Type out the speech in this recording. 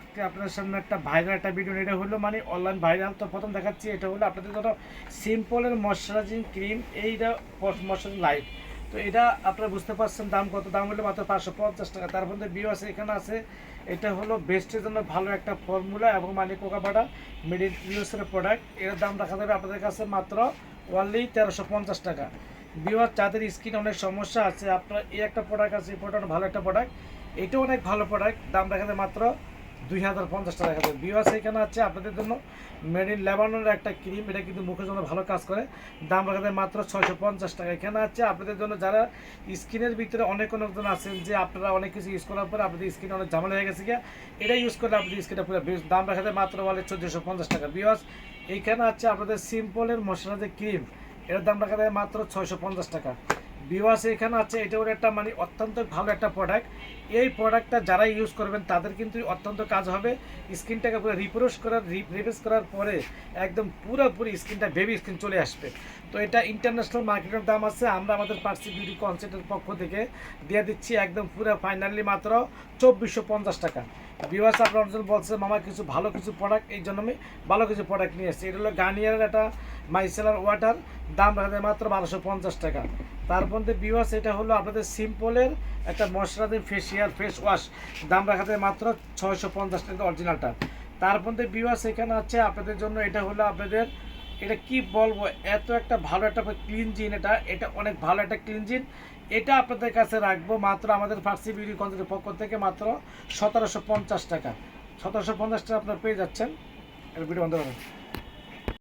আজকে আপনাদের সামনে একটা ভাইরাল একটা ভিডিও এটা হলো মানে অনলাইন ভাইরাল তো প্রথম দেখাচ্ছি, এটা হলো আপনাদের জন্য সিম্পলের ময়শ্চারাইজিং ক্রিম এইটা ময়শ্চারাইজিং লাইট তো এটা আপনারা বুঝতে পারছেন দাম কত, দাম হলো মাত্র পাঁচশো পঞ্চাশ টাকা। তার মধ্যে বিও আছে, এখানে আছে, এটা হলো বেস্টের জন্য ভালো একটা ফর্মুলা এবং মানে কোকাবাডা মিডিল ইউএসের প্রোডাক্টের দাম রাখা যাবে আপনাদের কাছে মাত্র ওনলি তেরোশো পঞ্চাশ টাকা। বিওয়ার যাদের স্কিন অনেক সমস্যা আছে, আপনার এই একটা প্রোডাক্ট আছে, এই প্রোডাক্ট ভালো একটা প্রোডাক্ট এটাও অনেক ভালো প্রোডাক্ট দাম রাখা যায় মাত্র দুই হাজার পঞ্চাশ টাকা যায় বিওয়াস এখানে আছে আপনাদের জন্য। মেড ইন লেবাননের একটা ক্রিম এটা কিন্তু মুখের জন্য ভালো কাজ করে। দাম রাখা যায় মাত্র ছয়শো পঞ্চাশ টাকা। এখানে আছে আপনাদের জন্য যারা স্কিনের ভিতরে অনেক অনেকজন আছেন যে আপনারা অনেক কিছু ইউজ করার পরে আপনাদের স্কিন অনেক ঝামেলা হয়ে গেছে গিয়া এটা ইউজ করলে আপনাদের স্কিনটা পুরো দাম রাখা যায় মাত্র বলে চোদ্দোশো পঞ্চাশ টাকা। বিওয়াস এইখানে আছে আপনাদের সিম্পলের মশলাদের ক্রিম এটার দাম রাখা যায় মাত্র ছয়শো পঞ্চাশ টাকা। বিওয়াস এখানে আছে, এটা ওর একটা মানে অত্যন্ত ভালো একটা প্রোডাক্ট এই প্রোডাক্টটা যারা ইউজ করবেন, তাদের কিন্তু অত্যন্ত কাজ হবে। স্কিনটাকে পুরো রিফ্রেশ করার রিফ্রেশ করার পরে একদম পুরোপুরি স্কিনটা বেবি স্কিন চলে আসবে। তো এটা ইন্টারন্যাশনাল মার্কেটের দাম আছে, আমরা আমাদের পার্সি বিউটি কনসেপ্টের পক্ষ থেকে দিয়ে দিচ্ছি একদম পুরো ফাইনালি মাত্র চব্বিশশো পঞ্চাশ টাকা। বিওয়াস আপনার বলছে, মামা, কিছু ভালো কিছু প্রোডাক্ট এই জন্য আমি ভালো কিছু প্রোডাক্ট নিয়ে এসেছি। এটা হলো গার্নিয়ারের একটা মাইসেলার ওয়াটার দাম রাখা মাত্র বারোশো পঞ্চাশ টাকা। তার মধ্যে বিওয়াস এটা হলো আপনাদের সিম্পলের একটা মশলাদের ফেসিয়াল ফেস ওয়াশ দাম রাখা যায় মাত্র ছয়শো পঞ্চাশ টাকা অরিজিনালটা তার মধ্যে বিওয়াস এখানে আছে আপনাদের জন্য, এটা হলো আপনাদের, এটা কি বলব, এত একটা ভালো একটা ক্লিন জিন এটা এটা অনেক ভালো একটা ক্লিন জিন এটা আপনাদের কাছে রাখব মাত্র আমাদের ফার্সি বিউটি কন্সেপ্টের পক্ষ থেকে মাত্র সতেরোশো পঞ্চাশ টাকা। সতেরোশো পঞ্চাশ টাকা আপনার পেয়ে যাচ্ছেন। এটা ভিডিও বন্ধ